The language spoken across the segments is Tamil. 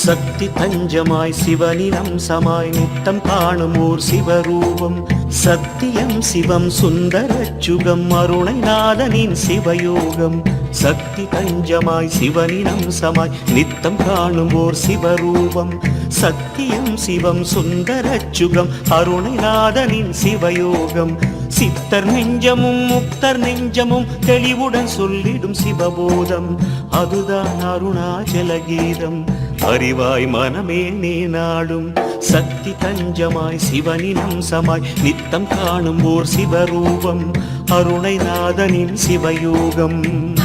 சக்தி தஞ்சமாய் சிவனின் அம்சமாய் நித்தம் காணும் ஓர் சிவரூபம். சத்தியம் சிவம் சுந்தர சுகம் அருணைநாதனின் சிவயோகம். சக்தி தஞ்சமாய் சிவனின் அம்சமாய் நித்தம் காணும் ஓர் சிவரூபம். சத்தியம் சிவம் சுந்தர சுகம் அருணைநாதனின் சிவயோகம். சித்தர் நெஞ்சமும் முக்தர் நெஞ்சமும் தெளிவுடன் சொல்லிடும் சிவபோதம். அதுதான் அருணாச்சல கீதம் அறிவாய் மனமே நீ நாடும் சக்தி தஞ்சமாய் சிவனின் அம்சமாய் நித்தம் காணும் ஓர் சிவரூபம். அருணைநாதனின் சிவயோகம்.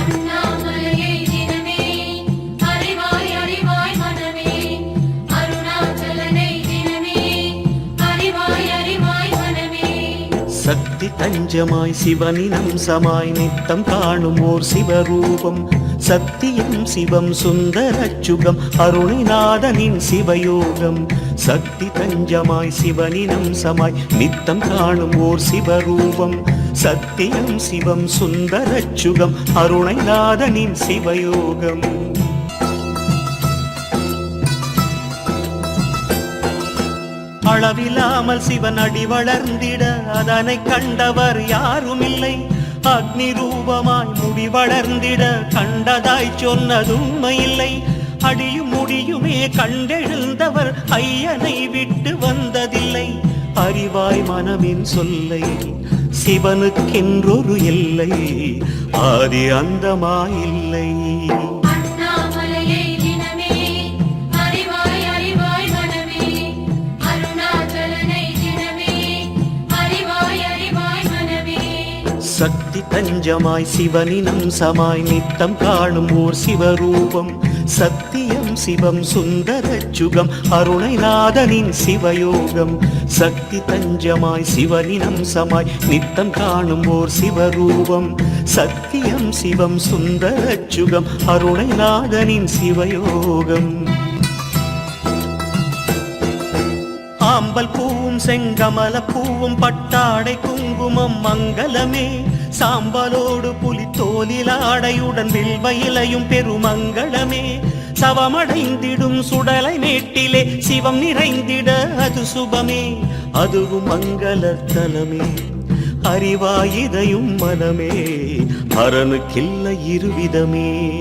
சக்தி தஞ்சமாய் சிவனின் அம்சமாய் நித்தம் காணும் ஓர் சிவரூபம். சத்தியம் சிவம் சுந்தர சுகம் அருணிநாதனின் சிவயோகம். சக்தி தஞ்சமாய் சிவனின் அம்சமாய் நித்தம் காணும் ஓர் சிவரூபம். சத்தியம் சிவம் சுந்தர சுகம் அருணைநாதனின் சிவயோகம். அளவில்லாமல் சிவன் அடி வளர்ந்திட அதனை கண்டவர் யாரும் இல்லை அக்னி ரூபமாய் முடி வளர்ந்திட கண்டதாய் சொன்னதும் இல்லை அடியும் முடியுமே கண்டெழுந்தவர் ஐயனை விட்டு வந்ததில்லை. அறிவாய் மனமின் சொல்லை சிவனுக்கென்றொரு இல்லை ஆதி அந்தமாயில்லை. சக்தி தஞ்சமாய் சிவனின் அம்சமாய் நித்தம் காணும் ஓர் சிவரூபம். சத்தியம் சிவம் சுந்தர சுகம் அருணைநாதனின் சிவயோகம். சக்தி தஞ்சமாய் சிவனின் அம்சமாய் நித்தம் காணும் ஓர் சிவரூபம். சத்தியம் சிவம் சுந்தர சுகம் அருணைநாதனின் சிவயோகம். ஆம்பல் பூவும் செங்கமல பூவும் பட்டாடை குங்குமம் மங்களமே. சாம்பலோடு புலித்தோலில் ஆடையுடன் வில்வ இலையும் பெருமங்களமே. சவமடைந்திடும் சுடலை மேட்டிலே சிவம் நிறைந்திட அது சுபமே. அதுவும் மங்களத்தலமே தலமே. அறிவாயிதையும் மனமே. அரணுக்கில்ல இருவிதமே.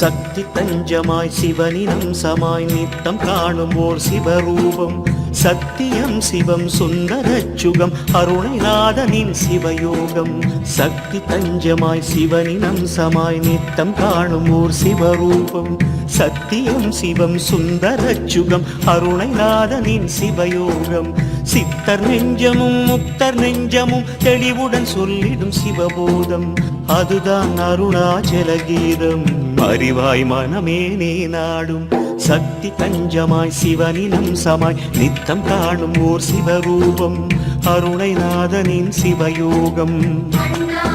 சக்தி தஞ்சமாய் சிவனின் அம்சமாய் நித்தம் காணும் ஓர் சிவரூபம். சத்தியம் சிவம் சுந்தர சுகம் அருணைநாதனின் சிவயோகம். சக்தி தஞ்சமாய் சிவனின் அம்சமாய் நித்தம் காணும் ஓர் சிவரூபம். சத்தியம் சிவம் சுந்தர சுகம் அருணைநாதனின் சிவயோகம். சித்தர் நெஞ்சமும் முக்தர் நெஞ்சமும் தெளிவுடன் சொல்லிடும் சிவபோதம். அதுதான் அருணாச்சல கீதம் அறிவாய் மனமே நீ நாடும் சக்தி தஞ்சமாய் சிவனினம் சமாய் நித்தம் காணும் ஓர் சிவரூபம். அருணைநாதனின் சிவயோகம். அண்ணா